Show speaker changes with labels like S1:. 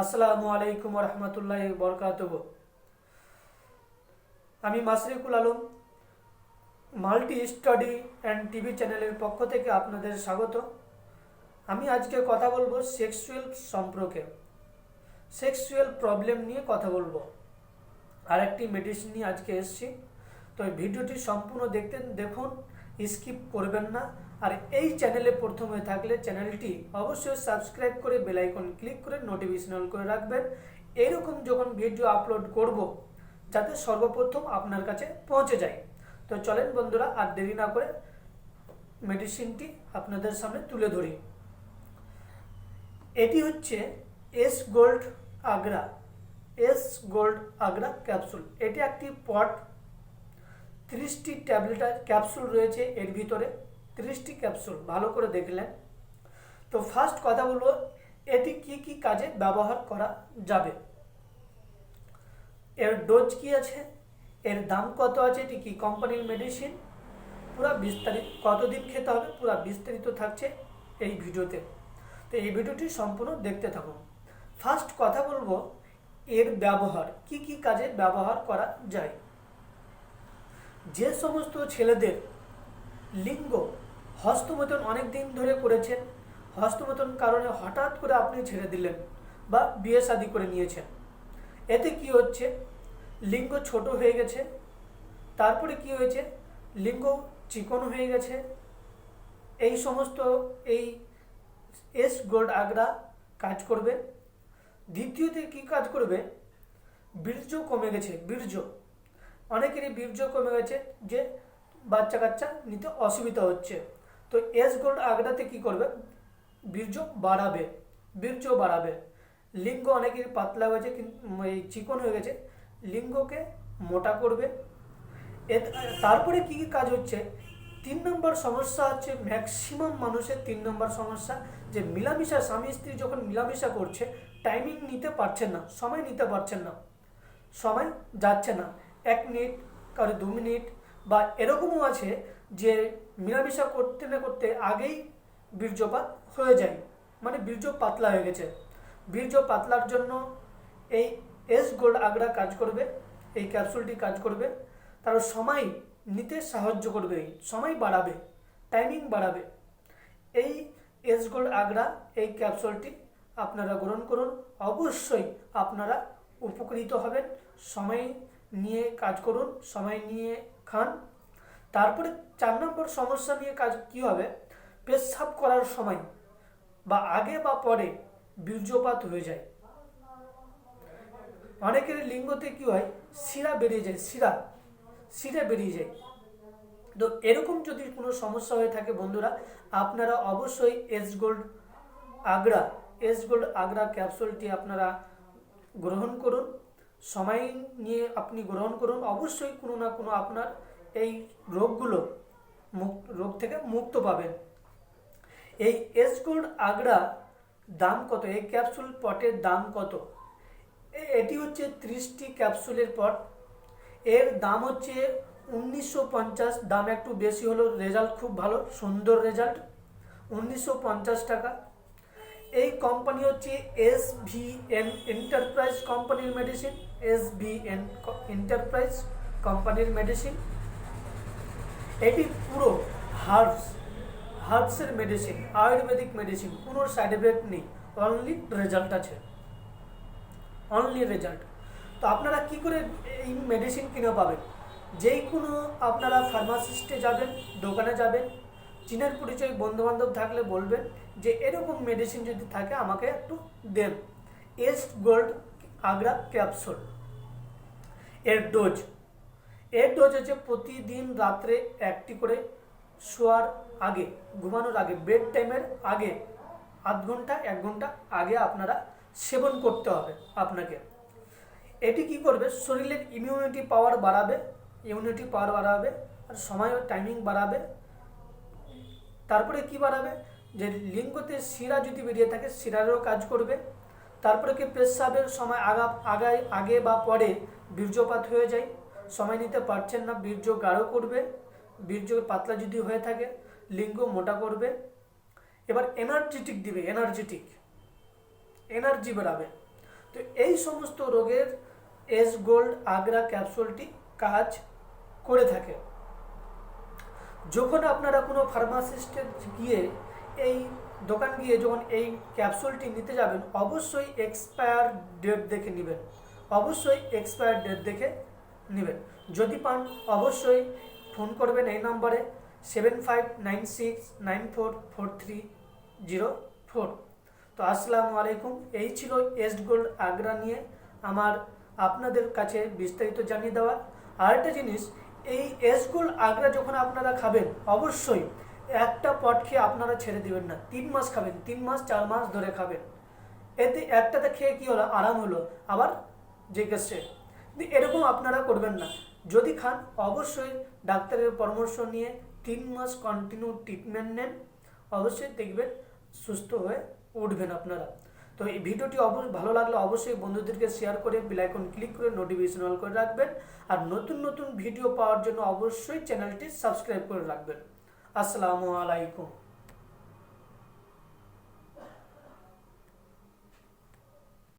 S1: আসসালামু আলাইকুম রহমতুল্লাহ বরকাত আমি Masrikul Alam, multi study and TV চ্যানেলের পক্ষ থেকে আপনাদের স্বাগত। আমি আজকে কথা বলব সেক্সুয়াল সম্পর্কে। সেক্সুয়াল প্রবলেম নিয়ে কথা বলব। আর একটি মেডিসিন নিয়ে আজকে এসেছি। তো ভিডিওটি সম্পূর্ণ দেখতে দেখুন, স্কিপ করবেন না। আর এই চ্যানেলে প্রথম হয়ে থাকলে চ্যানেলটি অবশ্যই সাবস্ক্রাইব করে বেল আইকন ক্লিক করে নোটিফিকেশন অন করে রাখবেন। এইরকম যখন ভিডিও আপলোড করব, যাতে সর্বপ্রথম আপনার কাছে পৌঁছে যায়। তো চলেন বন্ধুরা, আর দেরি না করে মেডিসিনটি আপনাদের সামনে তুলে ধরি। এটি হচ্ছে S gold Agra S gold Agra capsule এটি একটি পট তিরিশটি ট্যাবলেট ক্যাপসুল রয়েছে এর ভিতরে। তিরিশটি ক্যাপসুল ভালো করে দেখলেন। তো ফার্স্ট কথা বলব এটি কি কি কাজে ব্যবহার করা যাবে? এর ডোজ কি আছে? এর দাম কত আছে? এটি কি কোম্পানির মেডিসিন পুরো বিস্তারিত, কতদিন খেতে হবে? পুরো বিস্তারিত থাকছে এই ভিডিওতে। তো এই ভিডিওটি সম্পূর্ণ দেখতে থাকুন। ফার্স্ট কথা বলব, এর ব্যবহার, কি কি কাজে ব্যবহার করা যায়? যে সমস্ত ছেলেদের লিঙ্গ হস্তমতন অনেক দিন ধরে করেছেন। হস্তমতন কারণে হঠাৎ করে আপনি ছেড়ে দিলেন বা বিয়ে শাদি করে নিয়েছেন। এতে কি হচ্ছে? লিঙ্গ ছোট হয়ে গেছে। তারপরে কি হয়েছে? লিঙ্গ চিকন হয়ে গেছে। এই সমস্ত এই এস গোল্ড আগ্রা কাজ করবে। দ্বিতীয়তে কি কাজ করবে? বীর্য কমে গেছে, বীর্য। অনেকেরই বীর্য কমে গেছে যে বাচ্চা কাচ্চা নিতে অসুবিধা হচ্ছে। তো এস গোল্ড আগ্রাতে কি করবে? বীর্য বাড়াবে বীর্য বাড়াবে। লিঙ্গ অনেকের পাতলা হয়েছে এই চিকন হয়ে গেছে। লিঙ্গকে মোটা করবে। তারপরে কি কি কাজ হচ্ছে? তিন নম্বর সমস্যা হচ্ছে ম্যাক্সিমাম মানুষের তিন নম্বর সমস্যা, যে মিলামিশা, স্বামী স্ত্রী যখন মিলামিশা করছে টাইমিং নিতে পারছেন না, সময় নিতে পারছেন না, সময় যাচ্ছে না। এক মিনিট কারও দু মিনিট বা এরকমও আছে যে মিলামিশা করতে না করতে আগেই বীর্যপাত হয়ে যায়। মানে বীর্য পাতলা হয়ে গেছে। বীর্য পাতলার জন্য এই এস গোল্ড আগ্রা কাজ করবে, এই ক্যাপসুলটি কাজ করবে। তার সময় নিতে সাহায্য করবে, সময় বাড়াবে টাইমিং বাড়াবে। এই এস গোল্ড আগ্রা এই ক্যাপসুলটি আপনারা গ্রহণ করুন। অবশ্যই আপনারা উপকৃত হবেন। সময় নিয়ে কাজ করুন, সময় নিয়ে খান। তারপরে চার নম্বর সমস্যা নিয়ে কাজ কি হবে? পেশাব করার সময় বা আগে বা পরে বীর্যপাত হয়ে যায়। অনেকের লিঙ্গতে কি হয়? শিরা বেরিয়ে যায়, শিরা শিরা বেরিয়ে যায়। তো এরকম যদি কোনো সমস্যা হয়ে থাকে বন্ধুরা, আপনারা অবশ্যই S gold Agra S gold Agra ক্যাপসুলটি আপনারা গ্রহণ করুন। সময় নিয়ে আপনি গ্রহণ করুন। অবশ্যই কোনো না কোনো আপনার এই রোগগুলো রোগ থেকে মুক্ত পাবেন। এই এস গোল্ড আগ্রা দাম কত? এই ক্যাপসুল পটের দাম কত? এটি হচ্ছে ত্রিশটি ক্যাপসুলের পট। এর দাম হচ্ছে উনিশশো পঞ্চাশ। দাম একটু বেশি হলো রেজাল্ট খুব ভালো, সুন্দর রেজাল্ট। উনিশশো পঞ্চাশ টাকা। এই কোম্পানি হচ্ছে এস ভি এন এন্টারপ্রাইজ কোম্পানির medicine. S V N enterprise কোম্পানির মেডিসিন। এটি পুরো হার্বস, হার্বসের মেডিসিন আয়ুর্বেদিক মেডিসিন কোনো সাইড এফেক্ট নেই। অনলি রেজাল্ট আছে। অনলি রেজাল্ট তো আপনারা কি করে এই মেডিসিন কিনে পাবেন? যেই কোনো আপনারা ফার্মাসিস্টে যাবেন, দোকানে যাবেন, চীনের পরিচয় বন্ধুবান্ধব থাকলে বলবেন যে, এরকম মেডিসিন যদি থাকে, আমাকে একটু দেন। এস গোল্ড আগ্রা ক্যাপসুল এর ডোজ এর ডোজ হচ্ছে প্রতিদিন রাত্রে একটি করে শোয়ার আগে, ঘুমানোর আগে বেড টাইমের আগে, আধ ঘণ্টা, এক ঘণ্টা আগে আপনারা সেবন করতে হবে আপনাকে। এটি কি করবে? শরীরের ইমিউনিটি পাওয়ার বাড়াবে ইমিউনিটি পাওয়ার বাড়াবে, আর সময় টাইমিং বাড়াবে। তারপরে কি বাড়াবে? যে লিঙ্গতে শিরা যদি বেরিয়ে থাকে, শিরারও কাজ করবে। তারপরে কি পেশাবের সময় আগা আগায় আগে বা পরে বীর্যপাত হয়ে যায়। সময় নিতে পারছেন না, বীর্য গাঢ় করবে, বীর্য পাতলা যদি হয়ে থাকে, লিঙ্গ মোটা করবে। এবার এনার্জেটিক দিবে এনার্জেটিক এনার্জি বাড়াবে। তো এই সমস্ত রোগের এস গোল্ড আগ্রা ক্যাপসুলটি কাজ করে থাকে। যখন আপনারা কোনো ফার্মাসিস্টের গিয়ে এই দোকান গিয়ে যখন এই ক্যাপসুলটি নিতে যাবেন, অবশ্যই এক্সপায়ার ডেট দেখে নেবেন। অবশ্যই এক্সপায়ার ডেট দেখে নেবেন। যদি পান, অবশ্যই ফোন করবেন এই নাম্বারে seven five nine six nine four four three zero four. তো আসসালামু আলাইকুম। এই ছিল এস্ট গোল্ড আগ্রা নিয়ে আমার আপনাদের কাছে বিস্তারিত জানিয়ে দেওয়া। আরেকটা জিনিস, এই এস্ট গোল্ড আগ্রা যখন আপনারা খাবেন, অবশ্যই একটা পট খেয়ে আপনারা ছেড়ে দিবেন না। তিন মাস খাবেন, তিন মাস, চার মাস ধরে খাবেন। এতে একটাতে খেয়ে কী হলো? আরাম হলো। আবার জিজ্ঞেসে এরকম আপনারা করবেন না। যদি খান, অবশ্যই ডাক্তারের পরামর্শ নিয়ে তিন মাস কন্টিনিউ ট্রিটমেন্ট নেন। অবশ্যই দেখবেন সুস্থ হয়ে উঠবেন আপনারা। তো এই ভিডিওটি অবশ্যই ভালো লাগলে অবশ্যই বন্ধুদেরকে শেয়ার করে বেলাইকন ক্লিক করে নোটিফিকেশন অল করে রাখবেন। আর নতুন নতুন ভিডিও পাওয়ার জন্য অবশ্যই চ্যানেলটি সাবস্ক্রাইব করে রাখবেন। আসসালামু আলাইকুম।